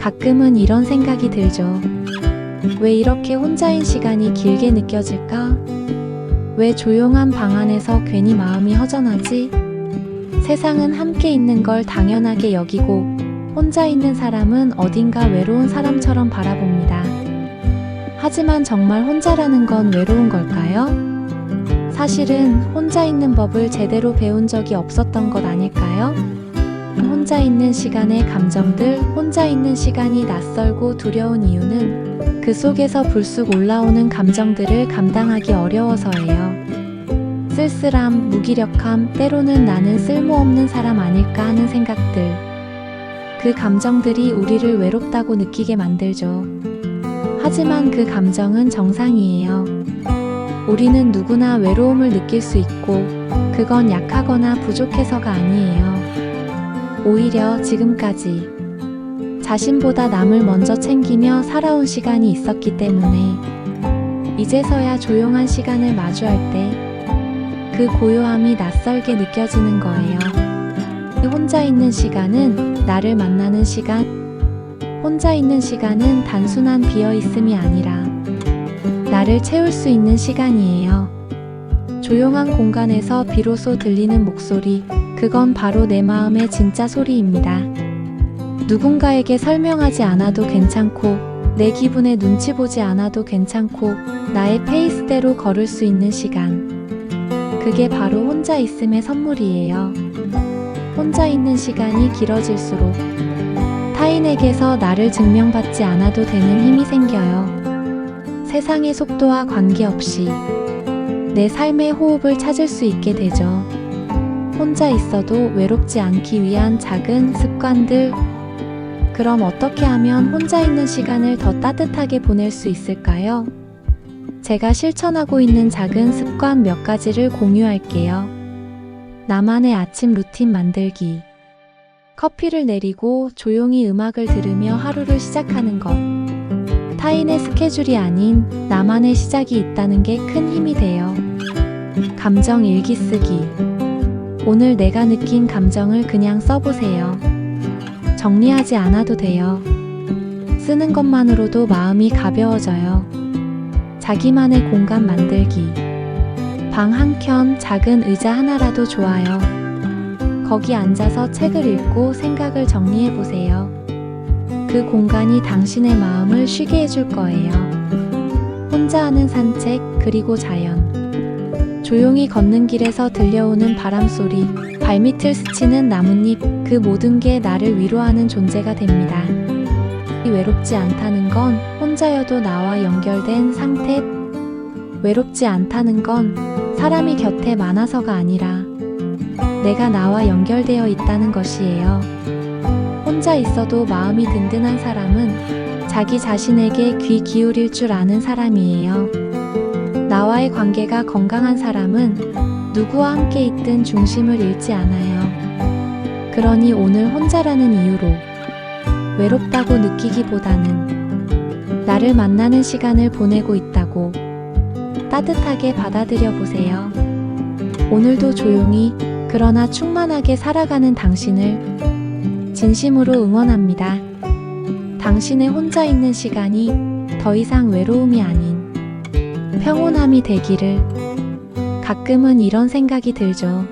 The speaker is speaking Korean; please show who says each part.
Speaker 1: 가끔은 이런 생각이 들죠. 왜 이렇게 혼자인 시간이 길게 느껴질까? 왜 조용한 방 안에서 괜히 마음이 허전하지? 세상은 함께 있는 걸 당연하게 여기고 혼자 있는 사람은 어딘가 외로운 사람처럼 바라봅니다. 하지만 정말 혼자라는 건 외로운 걸까요? 사실은 혼자 있는 법을 제대로 배운 적이 없었던 것 아닐까요? 혼자 있는 시간의 감정들, 혼자 있는 시간이 낯설고 두려운 이유는 그 속에서 불쑥 올라오는 감정들을 감당하기 어려워서예요. 쓸쓸함, 무기력함, 때로는 나는 쓸모없는 사람 아닐까 하는 생각들. 그 감정들이 우리를 외롭다고 느끼게 만들죠. 하지만 그 감정은 정상이에요. 우리는 누구나 외로움을 느낄 수 있고, 그건 약하거나 부족해서가 아니에요. 오히려 지금까지 자신보다 남을 먼저 챙기며 살아온 시간이 있었기 때문에 이제서야 조용한 시간을 마주할 때 그 고요함이 낯설게 느껴지는 거예요. 혼자 있는 시간은 나를 만나는 시간, 혼자 있는 시간은 단순한 비어 있음이 아니라 나를 채울 수 있는 시간이에요. 조용한 공간에서 비로소 들리는 목소리, 그건 바로 내 마음의 진짜 소리입니다. 누군가에게 설명하지 않아도 괜찮고, 내 기분에 눈치 보지 않아도 괜찮고, 나의 페이스대로 걸을 수 있는 시간. 그게 바로 혼자 있음의 선물이에요. 혼자 있는 시간이 길어질수록 타인에게서 나를 증명받지 않아도 되는 힘이 생겨요. 세상의 속도와 관계없이 내 삶의 호흡을 찾을 수 있게 되죠. 혼자 있어도 외롭지 않기 위한 작은 습관들. 그럼 어떻게 하면 혼자 있는 시간을 더 따뜻하게 보낼 수 있을까요? 제가 실천하고 있는 작은 습관 몇 가지를 공유할게요. 나만의 아침 루틴 만들기. 커피를 내리고 조용히 음악을 들으며 하루를 시작하는 것. 타인의 스케줄이 아닌 나만의 시작이 있다는 게 큰 힘이 돼요. 감정 일기 쓰기. 오늘 내가 느낀 감정을 그냥 써보세요. 정리하지 않아도 돼요. 쓰는 것만으로도 마음이 가벼워져요. 자기만의 공간 만들기. 방 한 켠 작은 의자 하나라도 좋아요. 거기 앉아서 책을 읽고 생각을 정리해 보세요. 그 공간이 당신의 마음을 쉬게 해줄 거예요. 혼자 하는 산책, 그리고 자연. 조용히 걷는 길에서 들려오는 바람 소리, 발밑을 스치는 나뭇잎, 그 모든 게 나를 위로하는 존재가 됩니다. 외롭지 않다는 건 혼자여도 나와 연결된 상태. 외롭지 않다는 건 사람이 곁에 많아서가 아니라 내가 나와 연결되어 있다는 것이에요. 혼자 있어도 마음이 든든한 사람은 자기 자신에게 귀 기울일 줄 아는 사람이에요. 나와의 관계가 건강한 사람은 누구와 함께 있든 중심을 잃지 않아요. 그러니 오늘 혼자라는 이유로 외롭다고 느끼기보다는 나를 만나는 시간을 보내고 있다고 따뜻하게 받아들여 보세요. 오늘도 조용히 그러나 충만하게 살아가는 당신을 진심으로 응원합니다. 당신의 혼자 있는 시간이 더 이상 외로움이 아닌 평온함이 되기를 가끔은 이런 생각이 들죠.